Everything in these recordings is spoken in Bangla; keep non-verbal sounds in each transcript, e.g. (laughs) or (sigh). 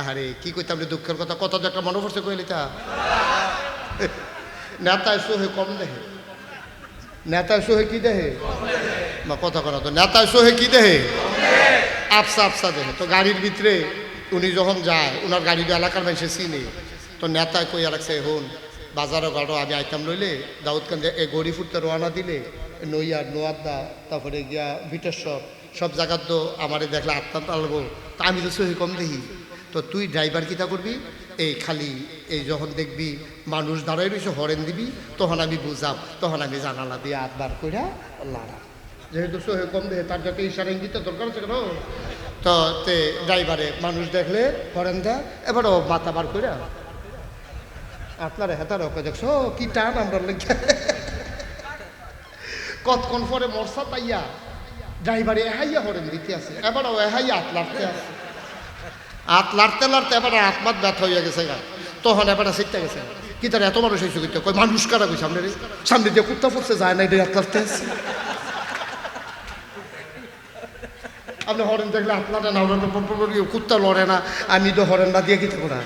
আরে কি কইতাম রে দুঃখের কথা? কত তো একটা মনে পড়ছে কইলি তা নেতায় সোহে কম দেহে। নেতায় সোহে কি দেহে? বা কথা করা তো নেতায় সোহে কি দেহে? আফসা আফসা দেহে। তো গাড়ির ভিতরে উনি যখন যায় ওনার গাড়িটা এলাকার মানুষে চিনে। তো নেতায় কই রাখছে, হন, বাজারও গাড়ো, আমি আইতাম লইলে দাউদকান্দে এ গড়ি ফুটতে রওনা দিলে, নইয়ার, নোয়াদ্দা, তারপরে গিয়া ভিটেশ্বর, সব জায়গার তো আমারে দেখলে আত্মা পালবো তা আমি তো সহি কম দেখি তো তুই ড্রাইভার কিতা করবি? এই খালি এই যখন দেখবি মানুষ দাঁড়াই রয়েছে, হরেন দিবি, তখন আমি বুঝাম, তখন আমি জানালা দিয়ে হাত বার কইরা লাড়া যেহেতু সহে কম দেহে, তার যাতে ইশারা ইঙ্গিত দরকার আছে কেন? তো তে ড্রাইভারে মানুষ দেখলে হরেন দেয়, এবার ও মাথা বার কইরা, আপনারা হেতার ওকে দেখছ? কি টান আমরা লেগে। কতক্ষণ পরে মরসা তাইয়া ড্রাইভারে এহাইয়া হরেন দিতে আছে, এবার ও এহাইয়া হাত আছে। হাত লাড়তে লাড়তে এবার আত্মাত ব্যথা হইয়া গেছে গা। তখন এবার সিটটা গেছে। কি তার এত মানুষ হয়েছে কিন্তু কই মানুষ কারা কই সামনে সামনে দিয়ে কুত্তা ফুটছে, যায় না এটা হাত লাড়তে। আপনি হরেন দেখলে হাত লাড়ে না, হরেন কুত্তা লড়ে না আমি তো হরেন না, দিয়ে কি থাকো না?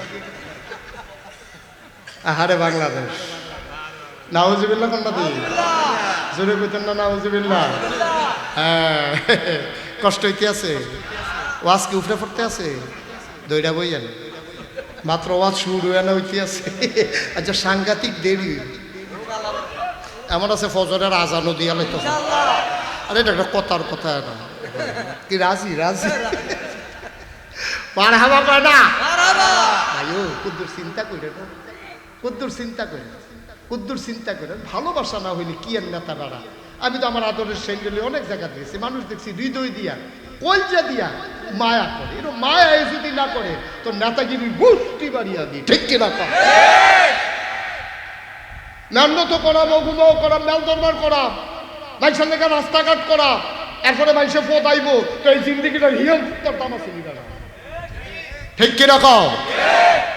আহারে বাংলাদেশ। নাউজিবিল্লা কোনটা দিই জোরে কইতেন না নাউজিবিল্লা হ্যাঁ কষ্ট হইতে আছে। ওয়াজ কি উফরে পড়তে আছে। দইটা বইয়েন মাত্র ওয়াজ শুরু এনে হইতে আছে। আচ্ছা সাংঘাতিক দেরি এমন আছে ফজরের আজানও দিয়া লইতো আরে এটা একটা কথার কথা না কি রাজি রাজি? ভাইও কুদ্দুর চিন্তা করে না কুদ্দুর চিন্তা করে কুদ্দুর চিন্তা করে ভালোবাসা না হইলে কি আর আমি তো আমার আদরের সেন্ডেলে অনেক জায়গা দিয়েছি মানুষ দেখছি হৃদয় দিয়া কলজা দিয়া মায়া করে এরকম মায়া যদি না করে তো নেতাগিরির গোষ্ঠী বাড়িয়া দিই ঠিক কিনা কর মেহনত করা মগুমাও করা মেল দরবার করা মানুষের লেগে রাস্তাঘাট করা এরপরে মানুষে পোতাইব তো এই জিন্দিগিটার হিয়ল তোর দাম আছে ঠিক কিনা কও?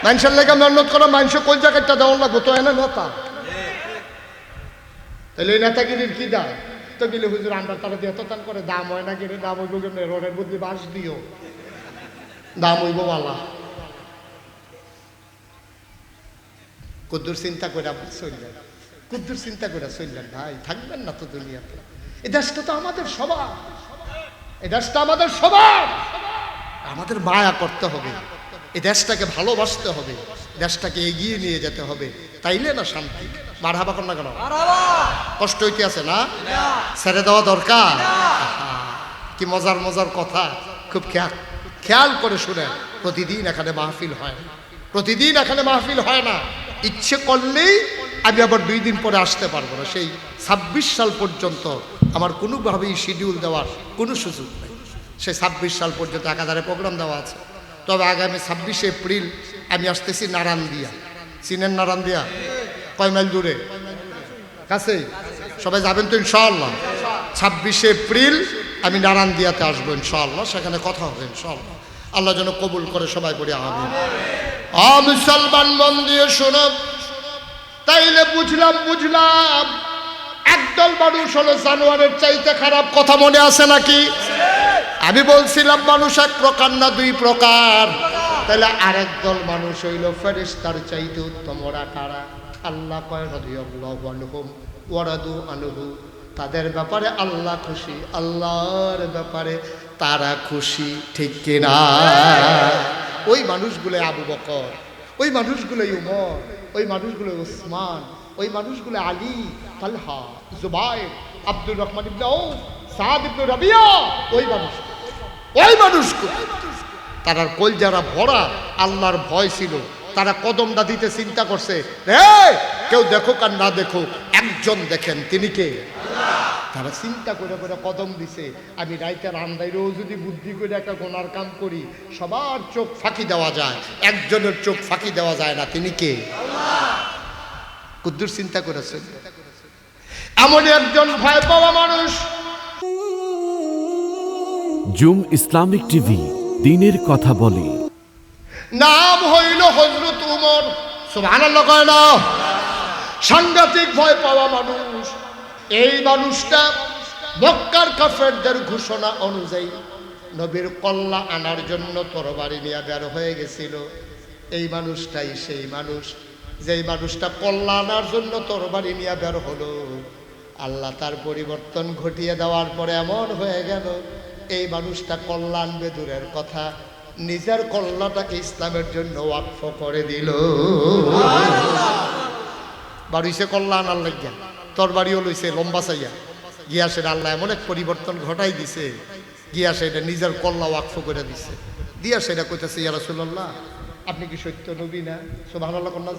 মানুষের লেগে মেহনত করা মানুষ কোন জায়গাটা দেওয়ার লাগবো, তো এনে নেতা। তাহলে এই নেতাগিরির কি দাম তো গেলে হুজুর আমরা তারা দিয়ে করে দাম হয় না দাম হইব রোডের বাস দিও। দাম হইব বালা। কুদ্দুর চিন্তা করে চললেন। কুদ্দুর চিন্তা করে চললেন, ভাই, থাকবেন না তো দুনিয়াতে। এই দেশটা তো আমাদের স্বভাব এই দেশটা আমাদের স্বভাব আমাদের মায়া করতে হবে। এই দেশটাকে ভালোবাসতে হবে। দেশটাকে এগিয়ে নিয়ে যেতে হবে। তাইলে না শান্তি? কর না কেন? কষ্ট হইতে আছে না? ছেড়ে দেওয়া দরকার? কি মজার মজার কথা। খুব খেয়াল খেয়াল করে শুনে। প্রতিদিন এখানে মাহফিল হয়। প্রতিদিন এখানে মাহফিল হয় না। ইচ্ছে করলেই আমি আবার দুই দিন পরে আসতে পারব না। সেই ছাব্বিশ সাল পর্যন্ত আমার কোনোভাবেই শিডিউল দেওয়ার কোনো সুযোগ নেই। সেই ছাব্বিশ সাল পর্যন্ত একাধারে প্রোগ্রাম দেওয়া আছে। তবে আগামী ছাব্বিশে এপ্রিল আমি আসতেছি নারায়ণ দিয়া চিনেন নারায়ণ দিয়া কয় মাইল দূরে? কাছে? সবাই যাবেন তো ইনশাআল্লাহ। ছাব্বিশে এপ্রিল আমি নারায়ণ দিয়াতে আসব ইনশাআল্লাহ, সেখানে কথা হবে ইনশাআল্লাহ। আল্লাহ যেন কবুল করে সবাই করে আমি মুসলমান মন দিয়ে শোনো। তাইলে বুঝলাম বুঝলাম। একদল মানুষ হলো জানোয়ারের চাইতে খারাপ কথা মনে আছে নাকি? আমি বলছিলাম, মানুষ এক প্রকার না দুই প্রকার। তাহলে আরেক দল মানুষ হইল ফেরেস্তার চাইতে উত্তম। ওরা কারা? আল্লাহ কয়, রাদিয়াল্লাহু আনহু। তাদের ব্যাপারে আল্লাহ খুশি। আল্লাহর ব্যাপারে তারা খুশি, ঠিক কিনা? ওই মানুষগুলো আবু বকর, ওই মানুষগুলো উমর, ওই মানুষগুলো উসমান ওই মানুষগুলো আলী, তালহা, জুবাইর, আব্দুর রহমান ইবনে সাদ ইবনে রাবিয়া, ওই মানুষ ওই মানুষগুলো। তারার কল যারা ভরা, আল্লাহর ভয় ছিল, তারা কদমটা দিতে চিন্তা করছে রে কেউ দেখুক আর না দেখুক, একজন দেখেন, তিনি কে? তারা চিন্তা করে করে কদম দিছে, আমি রাইতের আন্দাইরেও যদি বুদ্ধি করে একটা গোনার কাম করি, সবার চোখ ফাঁকি দেওয়া যায়, একজনের চোখ ফাঁকি দেওয়া যায় না, তিনি কে? কুদ্দুর চিন্তা করেছেন। এমন একজন ভয় পাওয়া মানুষ। জুম ইসলামিক টিভি দিনের কথা বলে। নাম হইল হজরত উমর। সুবহানাল্লাহ কয় না। সাংঘাতিক ভয় পাওয়া মানুষ। এই মানুষটা মক্কার কাফেরদের ঘোষণা অনুযায়ী নবীর কল্লা আনার জন্য তরবারি নিয়ে বের হয়ে গেছিল। এই মানুষটাই সেই মানুষ। যেই মানুষটা কল্লা আনার জন্য তরবারি নিয়ে বের হলো আল্লাহ তার পরিবর্তন ঘটিয়ে দেওয়ার পরে এমন হয়ে গেল এই মানুষটা কল্যাণ বেদুরের কথা নিজের কল্যাণটাকে ইসলামের জন্য ওয়াকফ করে দিল। বাড়িছে কল্যাণ আল্লাহ গিয়া তোর বাড়িও লইছে লম্বা চাইয়া গিয়া সেটা আল্লাহ এমন এক পরিবর্তন ঘটাই দিছে গিয়া সেটা নিজের কল্লা ওয়াকফ করে দিছে। দিয়া সেটা কইতেছে ইয়া রাসূলুল্লাহ আপনি কি সত্য নবী না? আল্লাহ কন্যা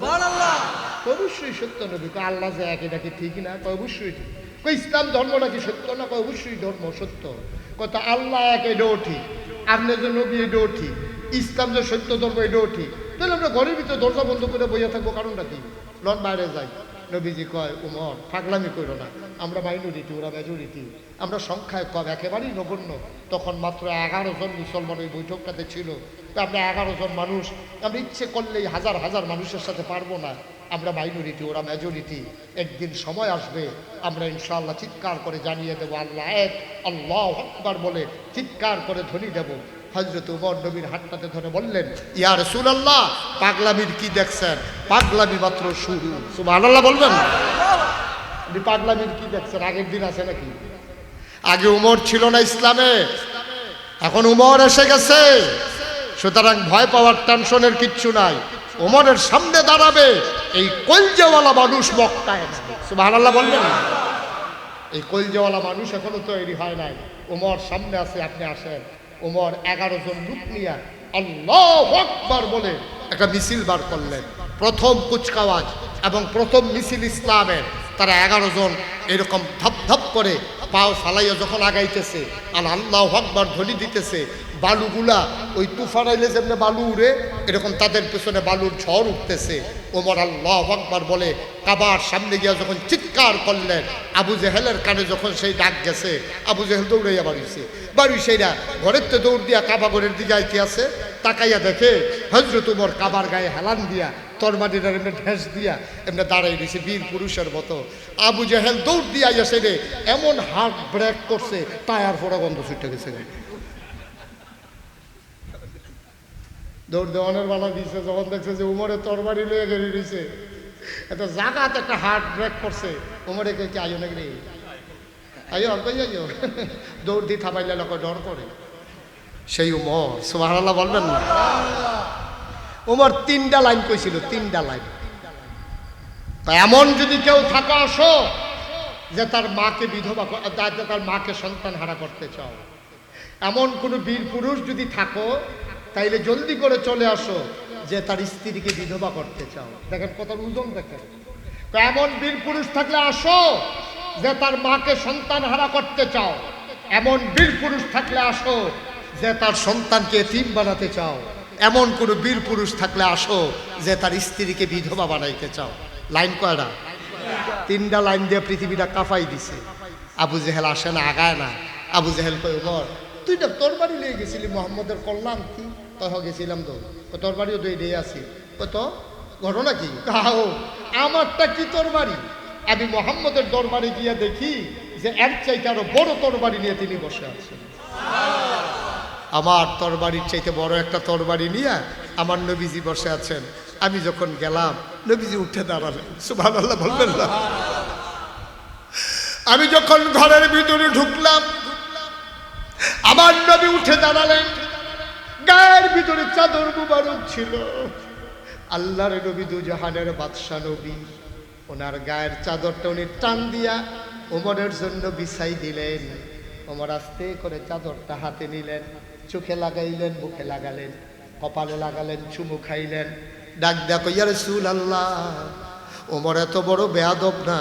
অবশ্যই সত্য নবী। কয় আল্লাহ যে একে ডাকে ঠিক না? কয় অবশ্যই ঠিক। কই ইসলাম ধর্ম নাকি সত্য না? কয় অবশ্যই ধর্ম সত্য। কত আল্লাহ একে এটাও ঠিক। আপনি যে নবী এটাও ঠিক। ইসলাম যে সত্য ধর্ম এটাও ঠিক। তাহলে আমরা ঘরের ভিতরে দরজা বন্ধ করে বইয়া থাকব কারণটা কি? লন বাইরে যাই। নবীজি কয়, উমর, পাগলামি করো না। আমরা মাইনরিটি, ওরা মেজরিটি। আমরা সংখ্যায় কম, একেবারেই নগণ্য। তখন মাত্র এগারো জন মুসলমান ওই বৈঠকটাতে ছিল। আমরা এগারো জন মানুষ, আমরা ইচ্ছে করলেই হাজার হাজার মানুষের সাথে পারব না। আমরা মাইনরিটি, ওরা মেজরিটি। একদিন সময় আসবে, আমরা ইনশাআল্লাহ চিৎকার করে জানিয়ে দেবো, আল্লাহ এক, আল্লাহ আকবার বলে চিৎকার করে ধ্বনি দেবো। হজরত উমর নবীর হাতটাতে ধরে বললেন, ইয়া রাসূলুল্লাহ, পাগলামির কি দেখছেন? পাগলামি মাত্র শুরু। সুবহানাল্লাহ বলবেন? আপনি পাগলামির কি দেখছেন? আগের দিন আছে নাকি? আগে উমর ছিল না ইসলামে, এখন উমর এসে গেছে। সুতরাং ভয় পাওয়ার টেনশনের কিচ্ছু নাই। উমরের সামনে দাঁড়াবে, এই কলজেওয়ালা মানুষ মক্কায় সুবহানাল্লাহ বলবেন? এই কলজেওয়ালা মানুষ এখনও তৈরি হয় নাই। উমর সামনে আছে, আপনি আসেন। উমর এগারো জন লুক নিয়ে আল্লাহ আকবার বলে একটা মিছিল বার করলেন। প্রথম কুচকাওয়াজ এবং প্রথম মিছিল ইসলামের। তারা এগারো জন এরকম ধপ ধপ করে পাও ফালাইয়া যখন আগাইতেছে আর আল্লাহ হকবার ধ্বনি দিতেছে, বালুগুলা ওই তুফান আইলে যেমনি বালু উড়ে, এরকম তাদের পেছনে বালুর ঝড় উঠতেছে। ওমর আল্লাহ আকবার বলে, কাবার সামনে গিয়া যখন চিৎকার করলেন, আবু জেহেলের কানে যখন সেই ডাক গেছে, আবু জেহেল দৌড়াইয়া বাড়িছে বাড়ি সেইরা ঘরের তো দৌড় দিয়া কাবা ঘরের দিকে আইতে আছে, তাকাইয়া দেখে হজরত উমর কাবার গায়ে হেলান দিয়া তরবারিটা এমনি ঢেস দিয়া এমনি দাঁড়াই দিছে বীর পুরুষের মতো। আবু জেহেল দৌড় দিয়া এসে রে, এমন হার্ট ব্রেক করছে, টায়ার ফোড়া গন্ধ ছুটে গেছে দৌড় দেওয়ানের বালা দিয়েছে যখন দেখছে যে উমরে তরবারি লয়ে গেড়ে দিয়েছে এটা জাগাত একটা হার্ট ব্রেক করছে। উমরে কে আইও নাকি রে? আইও কই আইও। দৌড় দিয়ে থামাইলে লোক ডর করে। সেই উমর, সুবহানাল্লাহ বলবেন না? উমর তিনটা লাইন কইছিল, তিনটা লাইন। তা এমন যদি কেউ থাকো, আসো, যে তার মাকে বিধবা তার মাকে সন্তান হারা করতে চাও। এমন কোনো বীর পুরুষ যদি থাকো, তাইলে জলদি করে চলে আসো, যে তার স্ত্রীকে বিধবা করতে চাও। দেখেন কত ওজন দেখেন। এমন বীর পুরুষ থাকলে আসো, যে তার মাকে সন্তান হারা করতে চাও। এমন বীর পুরুষ থাকলে আসো, যে তার সন্তানকে এতিম বানাতে চাও। এমন কোনো বীর পুরুষ থাকলে আসো যে তার স্ত্রীকে বিধবা বানাইতে চাও। লাইন কয়টা? তিনটা লাইন দিয়ে পৃথিবীটা কাঁপাই দিছে। আবু জেহেল আসে না, আগায় না। আবু জেহেল কই বল তুই না তোর বাড়ি লিয়ে গেছিলি মোহাম্মদের কল্যাণ কি? তহ গেছিলাম তো। তোর বাড়িও দিয়ে আসি ও তো, ঘটনা কি? কাহো আমারটা কি তোর বাড়ি? আমি মোহাম্মদের দরবারে গিয়ে দেখি যে এক চাইতে আরও বড় তরবারি নিয়ে তিনি বসে আছেন। আমার তরবারির চাইতে বড় একটা তরবারি নিয়ে আমার নবীজি বসে আছেন। আমি যখন গেলাম, নবীজি উঠে দাঁড়ালেন। সুভান আল্লাহ বলবেন না। আমি যখন ঘরের ভিতরে ঢুকলাম, আমার নবী উঠে দাঁড়ালেন। গায়ের ভিতরে চাদর মুবারক ছিল। আল্লাহর নবী দুজাহানের বাদশাহ নবী। ওনার গায়ের চাদরটা উনি টান দিয়া ওমরের জন্য বিছাই দিলেন। ওমর আস্তে করে চাদরটা হাতে নিলেন। চোখে লাগাইলেন, মুখে লাগালেন, কপালে লাগালেন, চুমু খাইলেন। ডাক দেখো ইয়ার সুল আল্লাহ ওমর এত বড় বেয়াদব না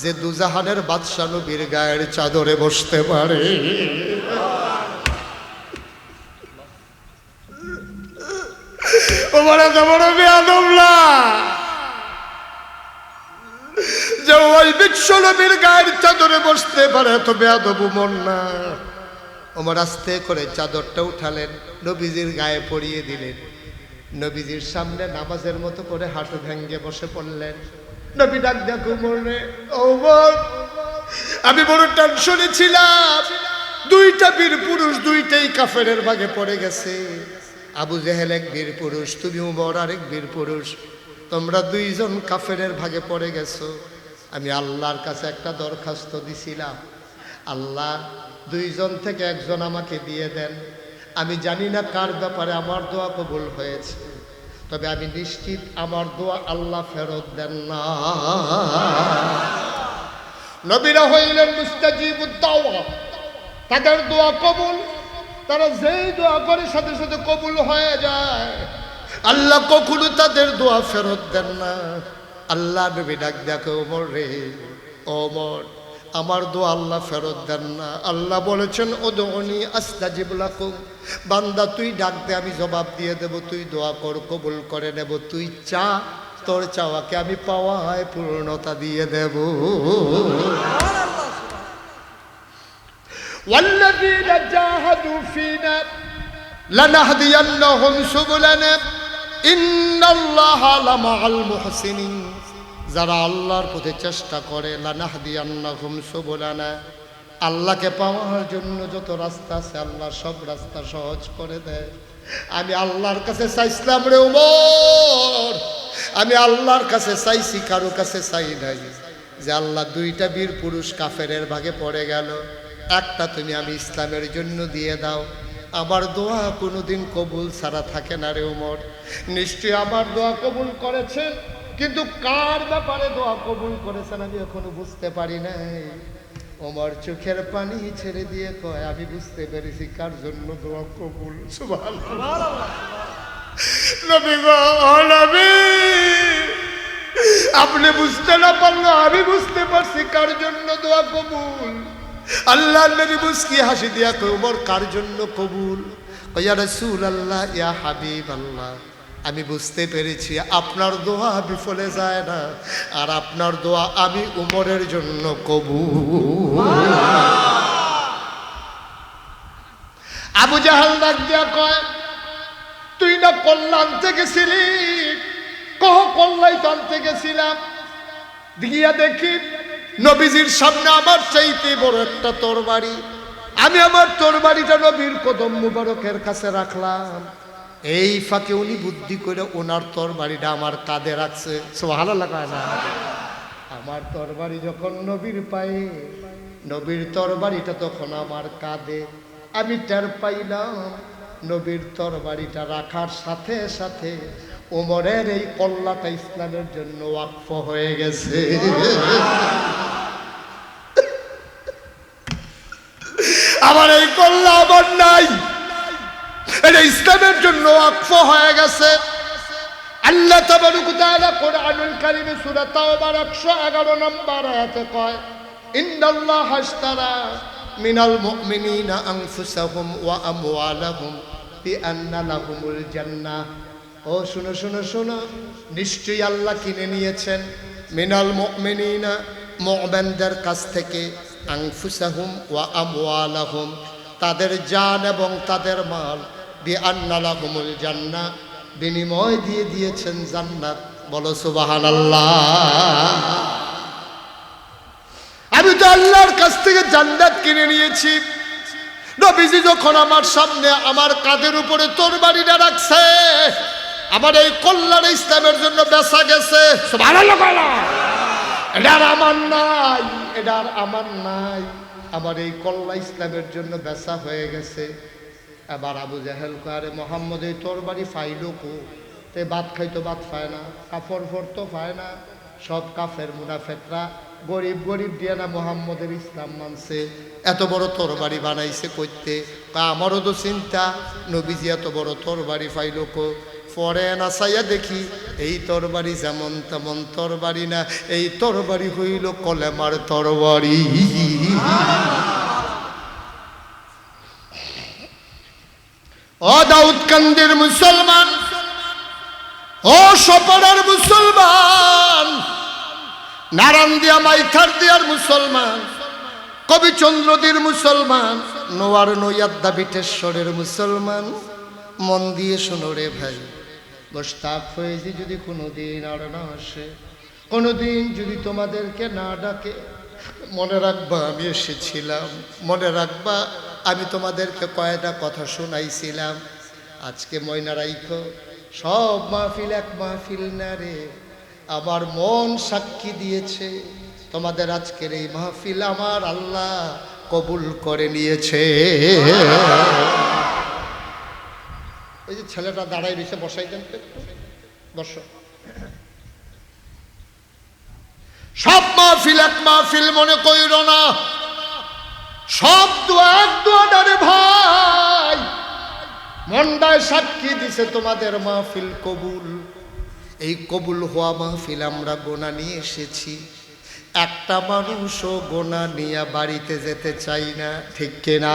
যে দুজাহানের বাদশা নবীর গায়ের চাদরে বসতে পারে? ওমর এত বড় বেয়াদব না যে ওই বিশ্ব নবীর গায়ের চাদরে বসতে পারে, এত বেয়াদব উমর না। ওমর আস্তে করে চাদরটা উঠালেন, নবীজির গায়ে পরিয়ে দিলেন। নবীজির সামনে নামাজের মতো করে হাঁটু ভেঙ্গে বসে পড়লেন। নবী ডাক দেখো মনে ওমর, আমি বড় টেনশনে ছিলাম। দুইটা বীর পুরুষ দুইটাই কাফেরের ভাগে পড়ে গেছে। আবু জেহেল এক বীর পুরুষ, তুমি উমর আরেক বীর পুরুষ। তোমরা দুইজন কাফেরের ভাগে পড়ে গেছো। আমি আল্লাহর কাছে একটা দরখাস্ত দিছিলাম। আল্লাহ, দুইজন থেকে একজন আমাকে দিয়ে দেন। আমি জানি না কার ব্যাপারে আমার দোয়া কবুল হয়েছে, তবে আমি নিশ্চিত আমার দোয়া আল্লাহ ফেরত দেন না। নবীরা হইলেন তাদের দোয়া কবুল, তারা যেই দোয়া করে সাথে সাথে কবুল হয়ে যায়। আল্লাহ কখনো তাদের দোয়া ফেরত দেন না। আল্লাহ নবী ডাক দেখো, ওমর রে, ওমর। আমার দোয়া আল্লাহ ফেরত দেন না আল্লাহ বলেছেন ও দোনি আস্তাজিব লাকুম বান্দা তুই ডাক দে আমি জবাব দিয়ে দেব তুই দোয়া কর কবুল করে নেব তুই চা তোর চাওয়াকে আমি পাওয়ায় পূর্ণতা দিয়ে দেব والذين جاهدوا فينا لنهدينهم سبلنا إن الله لمع المحسنين যারা আল্লাহর পথে চেষ্টা করে, লানাহদিয়ান্নাহুম সুবুলানা। আল্লাহকে পাওয়ার জন্য যত রাস্তা আছে, আল্লাহ সব রাস্তা সহজ করে দেয়। আমি আল্লাহর কাছে চাইছিলাম রে উমর। আমি আল্লাহর কাছে চাইছি, কারও কাছে চাই নাই। যে আল্লাহ দুইটা বীর পুরুষ কাফেরের ভাগে পড়ে গেল। একটা তুমি আমি ইসলামের জন্য দিয়ে দাও। আমার দোয়া কোনোদিন কবুল ছাড়া থাকে না রে উমর। নিশ্চয়ই আমার দোয়া কবুল করেছেন। কিন্তু কার ব্যাপারে দোয়া কবুল করেছেন আমি এখনও বুঝতে পারি নাই। ওমর চোখের পানি ছেড়ে দিয়ে কয়, আমি বুঝতে পেরেছি কার জন্য দোয়া কবুল। আপনি বুঝতে না পারল আমি বুঝতে পারছি কার জন্য দোয়া কবুল। আল্লাহ নবী মুস্কি হাসি দিয়া কই ওমর কার জন্য কবুল? ইয়া রাসূল আল্লাহ ইয়া হাবিব আল্লাহ আমি বুঝতে পেরেছি, আপনার দোয়া বিফলে যায় না, আর আপনার দোয়া আমি উমরের জন্য কবুল। আবু জাহাল দিয়া কয়, তুই না কল্যাণ থেকে গেছিলি কহ কল্যাণ টানতে গেছিলাম গিয়া দেখি, নবীজির সামনে আমার চাইতে বড় একটা তরবারি। আমি আমার তরবারিটা নবীর কদম মুবারকের কাছে রাখলাম। এই ফাঁকে উনি বুদ্ধি করে ওনার তরবারিটা আমার কাঁধে রাখছে ভালো লাগায় না? আমার তরবারি যখন নবীর পায়ে, নবীর তরবারিটা তখন আমার কাঁধে। আমি টের পাইলাম নবীর তরবারিটা রাখার সাথে সাথে ওমরের এই কল্লাটা ইসলামের জন্য ওয়াকফ হয়ে গেছে। আমার এই কল্লা আমার নাই। এটা ইসলামের জন্য ওয়াকফ হয়ে গেছে। আল্লাহ তাবারক তাআলা কোরআনুল কারীমে সূরা তাওবার 111 নম্বর আয়াতে কয়, ইন্নাল্লাহ হাশতারা মিনাল মুমিনিনা আনফুসাহুম ওয়া আমওয়ালাহুম বিআন্না লাহুমুল জান্নাহ। ও শুনো শুনো শুনো, নিশ্চয়ই আল্লাহ কিনে নিয়েছেন মিনাল মুমিনিনা মুমিনদের কাছ থেকে আনফুসাহুম ওয়া আমওয়ালাহুম, তাদের জান এবং তাদের মাল। লাহুমুল জান্নাহ, বিনিময় দিয়ে দিয়েছেন জান্নাত। বলো সুবাহান আমি তো আল্লাহর কাছ থেকে জান্নাত কিনে নিয়েছি। নবীজি যখন আমার সামনে আমার কাঁধের উপরে তোর বাড়িটা রাখছে, আমার এই কল্যাণ ইসলামের জন্য বেচা গেছে। এটার আমার নাই এটার আমার নাই। আমার এই কল্লা ইসলামের জন্য বেচা হয়ে গেছে। এবার আবু জাহেল কারে মোহাম্মদ, এই তোর বাড়ি ফাইলো কো? তে ভাত খাইতো, ভাত পায় না কাপড় ফরতো পায় না। সব কাফের মুনাফেকরা গরিব গরিব দিয়ে না মোহাম্মদের ইসলাম মানছে। এত বড় তোর বাড়ি বানাইছে কইতে? তা আমারও তো চিন্তা, নবীজি এত বড় তোর বাড়ি ফাইলো কো? পরে না চাইয়া দেখি, এই তরবারি যেমন তেমন তরবারি না, এই তরবারি হইল কলেমার তরবারি। ও দাউদকান্দির মুসলমান, ও সপাড়ার মুসলমান নারায়ণ দিয়া মাইথার দিয়ার মুসলমান, কবি চন্দ্রদীর মুসলমান, নোয়ার নৈয়াদ্দা বিটেশ্বরের মুসলমান। মন দিয়ে শোনো রে ভাই মোস্তাক ফয়েজি যদি কোনোদিন আর না আসে, কোনোদিন যদি তোমাদেরকে না ডাকে মনে রাখবা, আমি এসেছিলাম। মনে রাখবা, আমি তোমাদেরকে কয়টা কথা শোনাইছিলাম। আজকে ময়না রাইখো, সব মাহফিল এক মাহফিল না রে। আমার মন সাক্ষী দিয়েছে, তোমাদের আজকের এই মাহফিল আমার আল্লাহ কবুল করে নিয়েছে। ওই যে ছেলেটা দাঁড়ায় রয়েছে বসাই দেন বসো। সব মাহফিল এক মাহফিল মনে কইর না। সব দোয়া এক দোয়াডারে ভাই। মন্ডায় সাক্ষী দিছে তোমাদের মাহফিল কবুল। এই কবুল হওয়া মাহফিল আমরা গোনা নিয়ে এসেছি। একটা মানুষও গোনা নিয়ে বাড়িতে যেতে চাই না, ঠিক কিনা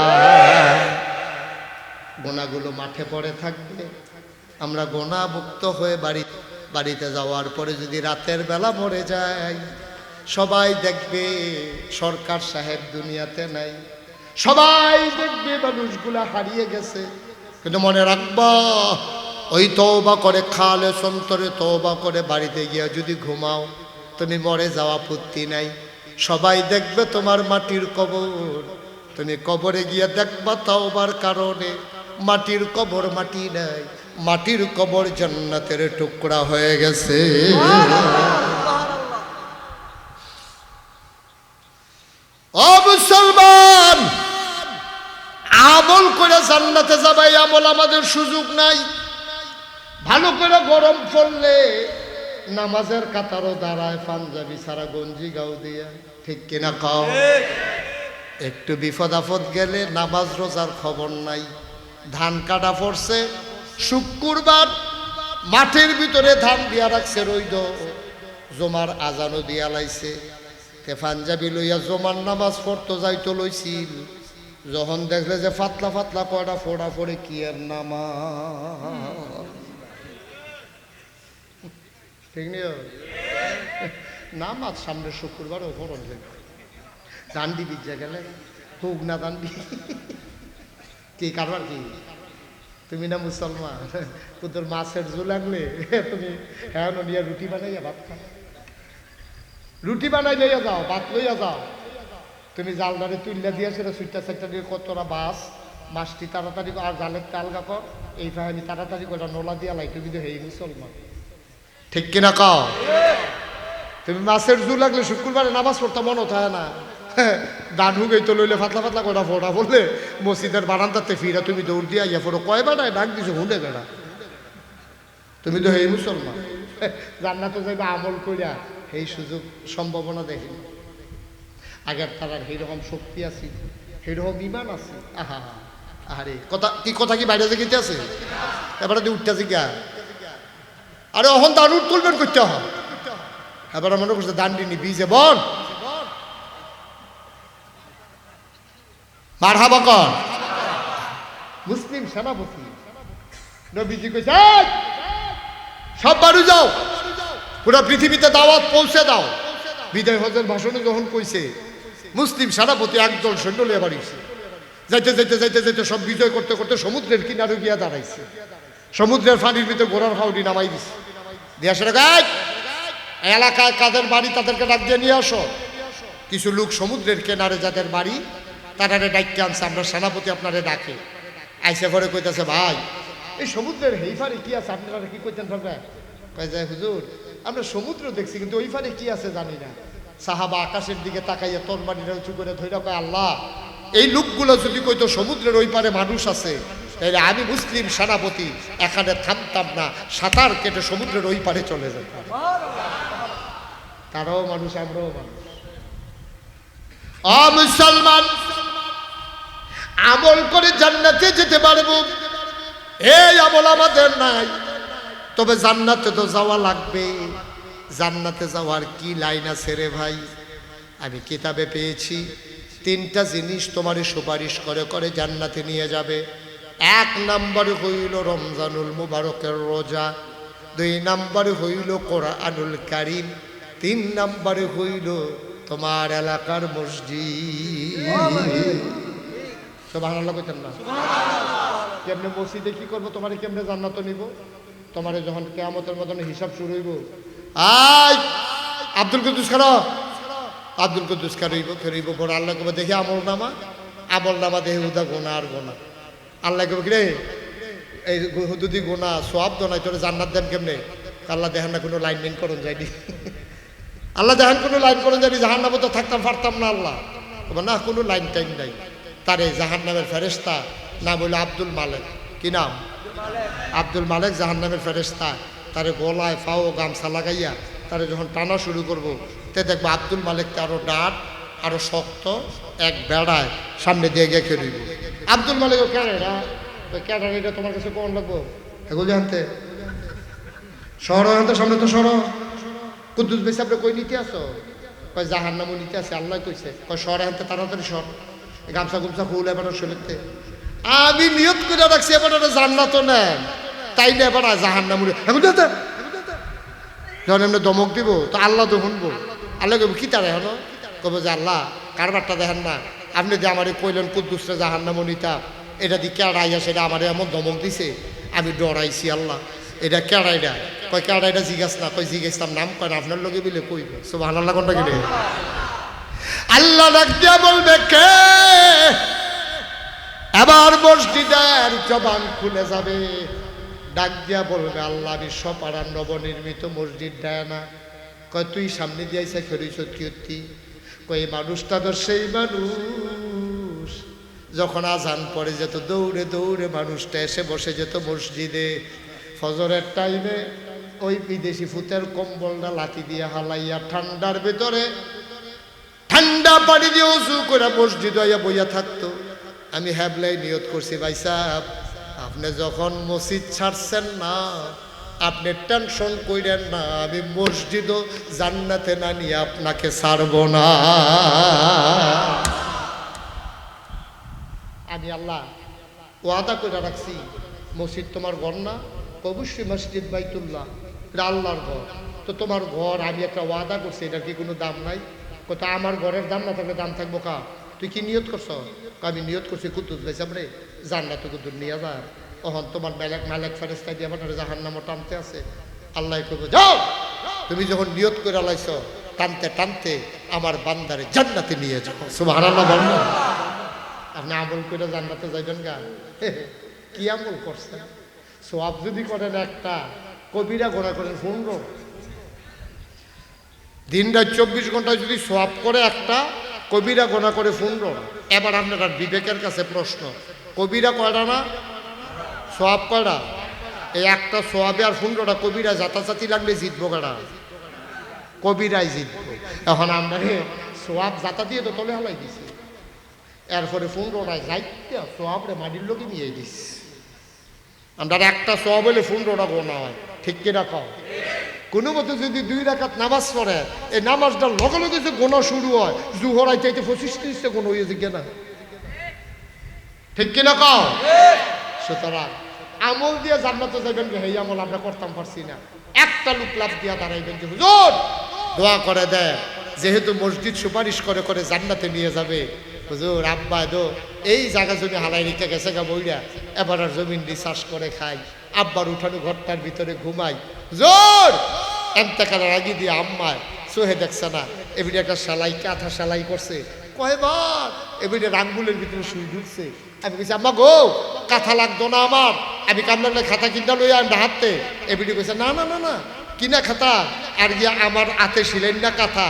গোনাগুলো মাঠে পড়ে থাকবে। আমরা গোনামুক্ত হয়ে বাড়ি বাড়িতে যাওয়ার পরে যদি রাতের বেলা মরে যাই সবাই দেখবে সরকার সাহেব দুনিয়াতে নাই। সবাই দেখবে মানুষগুলা হারিয়ে গেছে। কিন্তু মনে রাখবা, ওই তওবা করে খালে সন্তরে তওবা করে বাড়িতে গিয়ে যদি ঘুমাও, তুমি মরে যাওয়া পুত্তি নাই। সবাই দেখবে তোমার মাটির কবর। তুমি কবরে গিয়ে দেখবা তাওবার কারণে মাটির কবর মাটি নাই। মাটির কবর জান্নাতের টুকরা হয়ে গেছে ও মুসলমান। আমল করে জান্নাতে যাবে আমল আমাদের সুযোগ নাই। ভালো করে গরম পড়লে নামাজের কাতারও দাঁড়ায়, পাঞ্জাবি সারা গঞ্জি গাও দিয়া। ঠিক কিনা খাও একটু বিপদ আপদ গেলে নামাজ রোজার খবর নাই। ধান কাটা পড়ছে, শুক্রবার মাঠের ভিতরে ধান দিয়া রাখছে রইদ জমার আজানো দিয়া লাইছে। তে পাঞ্জাবি লইয়া জমার নামাজ পড়তো যাইতো লইছিল। যখন দেখলে যে ফাতলা ফাতলা কয়টা ফোড়া পড়ে, কি আর নামাজ? ঠিক নামাজ সামনে শুক্রবারও পড়ন যাবে বিদ্যা গেলে হোক না দান্ডি? কি কারবার কি? তুমি না মুসলমান? তোদের মাছের জো লাগলে তুমি হ্যাঁ নিয়ে রুটি বানাইয়া ভাত খা রুটি বানাই লইয়া যাও, ভাত লইয়া যাও। তুমি জাল জালদারে তুললে দিয়ে সেটা সুইটা সাইটটা দিয়ে কতটা বাস মাছটি তাড়াতাড়ি আর জালের তালগা কর। এই ফাহানি তাড়াতাড়ি করে নোলা দিয়া লাই তুমি হেই মুসলমান ঠিক কিনা কাও? তুমি মাছের জু লাগলে শুক্রবারে নামাজ পড়তে মনে থাকে না। (laughs) দান হুগেই তো লইলে ফাতলা ফাতলা কটা ফোটা বললে মসজিদের বারান্দাতে ফিরা তুমি দৌড় দিয়া ইয়া ফোটো কয় বেড়ায়? ডাক দিছো হুঁডে বেড়া তুমি তো এই মুসলমান। (laughs) জান্নাতে যাইবে আমল কইরা। এই সুযোগ সম্ভাবনা দেখি আগের তারার সেইরকম শক্তি আছে সেইরকম ইমান আছে। আহা আরে কথা কি কথা কি বাইরে দেখিতে আছে এবারে দিয়ে উঠতেছে গিয়া আরে অহন দান উঠ তুলবেন করতে হয়। এবারে মনে করছে দান্ডিনি বীজে বন। মার হাবা কর। মুসলিম সেনাপতি। নবীজি কইছে "এই, সব বাড়ি যাও। পুরো পৃথিবীতে দাওয়াত পৌঁছে দাও। বিদায় হজের ভাষণে যখন কইছে, মুসলিম সেনাপতি একদল সৈন্য লিয়ে বাড়িছে। যাইতে যাইতে যাইতে যাইতে সব বিজয় করতে করতে সমুদ্রের কিনারে গিয়া দাঁড়াইছে। সমুদ্রের পানির ভিতরে ঘোড়ার হাউডি নামাই দিছে। দিয়ে আসলে গাছ এলাকায় কাদের বাড়ি তাদেরকে ডাক দিয়ে নিয়ে আসো। কিছু লোক সমুদ্রের কেনারে যাদের বাড়ি, তারারে ডাইকে আনছে, আমরা সেনাপতি আপনারে ডাকে। আইসে ঘরে কইতেছে, ভাই, এই সমুদ্রের হেই ফারে কি আছে? আপনারা কি কয় যায় হুজুর আমরা সমুদ্র দেখছি, কিন্তু ওই ফারে কি আছে জানি না। সাহাবা আকাশের দিকে তাকাইয়া তরবারিটা উঁচু করে ধৈরা আল্লাহ, এই লোকগুলো যদি কইতো সমুদ্রের ওই পারে মানুষ আছে তাহলে আমি মুসলিম সেনাপতি, এখানে থামতাম না, সাঁতার কেটে সমুদ্রের ওই পারে চলে যেতাম। তারাও মানুষ, আমরাও মানুষ। মুসলমান, আমল করে জান্নাতে যেতে পারব। এই আমল আমাদের নাই, তবে জান্নাতে তো যাওয়া লাগবে। জান্নাতে যাওয়ার কি লাইন আছে রে ভাই? আমি কিতাবে পেয়েছি। তিনটা জিনিস তোমার সুপারিশ করে করে জান্নাতে নিয়ে যাবে। এক নম্বর হইল রমজানুল মুবারকের রোজা। দুই নম্বর হইল কোরআনুল কারিম। তিন নম্বরে হইল তোমার এলাকার মসজিদ। কইতেন না? কেমনে মসজিদে কি করব? তোমার কেমনে জান্নাত নিব? তোমার যখন কেয়ামতের মতন হিসাব শুরু হইব আই আব্দুল কুদ্দুস খারো আব্দুল কুদ্দুস খারইব ফেরইব বড় আল্লাহ কবে দেখি আমল নামা আমল নামা দেহে হুদা গোনা আর গোনা আল্লাহ কবে রে এই হুদুদি গোনা সব দোনাই তোর জান্নাত দেন কেমনে? আল্লাহ দেখেন না কোনো লাইন মেন করুন যায়নি। (laughs) আল্লাহ দেখেন কোনো লাইন করুন যায়নি জাহান নামে তো থাকতাম পারতাম না আল্লাহ। না কোনো লাইন টাইন নাই। তারে জাহান নামের ফেরেস্তা নাম হইল আব্দুল মালেক। কি নাম? আব্দুল মালেক। জাহান নামের ফেরেস্তা তারে গলায় ফাও গামছা লাগাইয়া তারে যখন টানা শুরু করব, তে দেখব আব্দুল মালিককে আরও ডাট আরও শক্ত, এক বেড়ায় সামনে দিয়ে গিয়ে খেয়ে দিব আব্দুল মালিক ক্যারেরা এটা তোমার কাছে কোন লাগবো? এগুলো জানতে শহর হাতে সামনে তো সর। কুদ্দুস বেশি আপনি কই নিতে আসো? কয় জাহার নামও নিতে আসে, আল্লাহ কইছে। কয় শহরে হাতে তাড়াতাড়ি সর। গামছা গুমছা ফুল এবার শরীরতে। আমি নিয়ত করে রাখছি এবার জান্নাত নেন। তাই না এবার জাহার নাম এখন যখন এমনি দমক দিব, তো আল্লাহ তো শুনব। আল্লাহ কি তারা হলো? কব যে, আল্লাহ, কারবারটা দেখেন না। আপনি যে আমার কইলেন, কুদ্দুসরা জাহার নাম নিতা এটা দি কেড়াইয়া সেটা আমার এমন দমক দিছে। আমি ডরাইছি, আল্লাহ। এটা কেড়াইটা কয় কেড়াইটা জিজ্ঞাস না। কয় জিজ্ঞাসতাম নাম কয় আপনার লগে বিলে কইব। সব আল্লাহ কোনটা গেলে আল্লাহ ডাক দিয়া বলবে, কে? এবার মসজিদের জবান খুলে যাবে। ডাক দিয়া বলবে, আল্লাহ, আমি সপাড়ার নবনির্মিত মসজিদ দেয় না। কয়, তুই সামনে দিয়েছে খেলিস কীর্তি কয় মানুষটা তো সেই মানুষ। যখন আজান পড়ে যেত, দৌড়ে দৌড়ে মানুষটা এসে বসে যেত মসজিদে। ফজরের টাইমে ওই বিদেশি ফুতের কম্বলটা লাঠি দিয়ে হালাইয়া ঠান্ডার ভেতরে ঠান্ডা পানি দিয়ে উঁচু করে মসজিদ হইয়া বইয়া থাকতো। আমি হ্যাবলাই নিয়ত করছি, ভাই সাহেব। আপনি যখন মসজিদ ছাড়ছেন না, আপনি টেনশন কইরেন না, আমি মসজিদও জান্নাতে না নিয়ে আপনাকে ছাড়ব না। আমি আল্লাহ ওয়াদা করে রাখছি, মসজিদ তোমার ঘর না, অবশ্যই মসজিদ বাইতুল্লাহ, এটা আল্লাহর ঘর। তো তোমার ঘর, আমি একটা ওয়াদা করছি, এটার কি কোনো দাম নাই? কোথা আমার ঘরের দাম না থাকলে দাম থাকব কা তুই কি নিয়ত করছ? আমি নিয়ত করছি কুতুব ভাইসাব রে। জান্নাতে কুতুব নিয়ে যা তখন তোমার মেলেক, মালেক ফেরেস্তা দিয়ে আমার জাহান নামও টানতে আছে। আল্লাহ কইব, যাও, তুমি যখন নিয়ত করে লাইছ, টানতে টানতে আমার বান্দারে জান্নাতে নিয়ে যাও। বল আপনি আমল করে জান্নাতে যাইবেন গা? (laughs) কি আমল করছেন? সোয়াব যদি করেন একটা, কবিরা গোনা করেন পনেরো। দিন রাত চব্বিশ ঘন্টায় যদি সোয়াব করে একটা, কবিরা গোনা করে পনেরো। এবার আপনার বিবেকের কাছে প্রশ্ন কবিরা কয়টা না? সোয়াব কয়টা? এই একটা সোয়াবে আর পনেরোটা কবিরা জাতাজাতি লাগলে জিতবো কারা কবিরাই জিতবো। এখন আমরা সোয়াব জাতা দিয়ে তো তলে হালাই দিছি। এরপরে পনেরোটায় যাইতে সোয়াবরে মাটির লোকে নিয়ে দিস আমরা একটা সোয়াব হলে পনেরোটা গোনা হয়। ঠিক কিনা কও? কোনো মতো যদি দুই রাখাত নামাজ পড়ে, এই নামাজটার লগে লগে যে গোনা শুরু হয় জুহরাই চাইতে পঁচিশ ত্রিশটা গোনা হয়ে যে না ঠিক কিনা কও? সুতরাং আমল দিয়ে জান্নাতে যাবেন যে এই আমল আমরা করতাম পারছি না। একটা লোক লাভ দিয়া দাঁড়াইবেন যে হুজুর দোয়া করে দেয় যেহেতু মসজিদ সুপারিশ করে করে জান্নাতে নিয়ে যাবে। হুজুর আব্বা দো এই জায়গা জমি হালাই রেখে গেছে গা বইরা। এবার আর জমিন রিসার্চ করে খাই। আব্বার উঠানো ঘরটার ভিতরে ঘুমাই। হুজুর এমতেকালের আগে দিয়ে আম্মায় সোহে দেখছে না। এবিডে একটা সেলাই কাঁথা সেলাই করছে। কয়বার? এবিডে রাঙ্গুলের ভিতরে শুই ঢুকছে। আমি কইছি, আম্মা গো, কাঁথা লাগতো না আমার। আমি খাতা লই হাতে কইছে, না না না না, কিনা খাতা? আর গিয়া আমার হাতে না কাঁথা।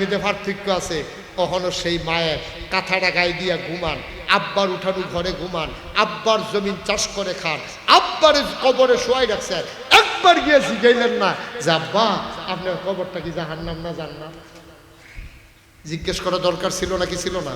মধ্যে পার্থক্য আছে। কখনো সেই মায়ের কাঁথাটা গায়ে দিয়া ঘুমান, আব্বার উঠানো ঘরে ঘুমান, আব্বার জমিন চাষ করে খান আব্বারের কবরে শোয়াই রাখছেন একবার গিয়ে শিখাইলেন না, যে আব্বা, আপনার কবরটা কি জাহান্নাম না জান্নাত? জিজ্ঞেস করা দরকার ছিল নাকি ছিল না?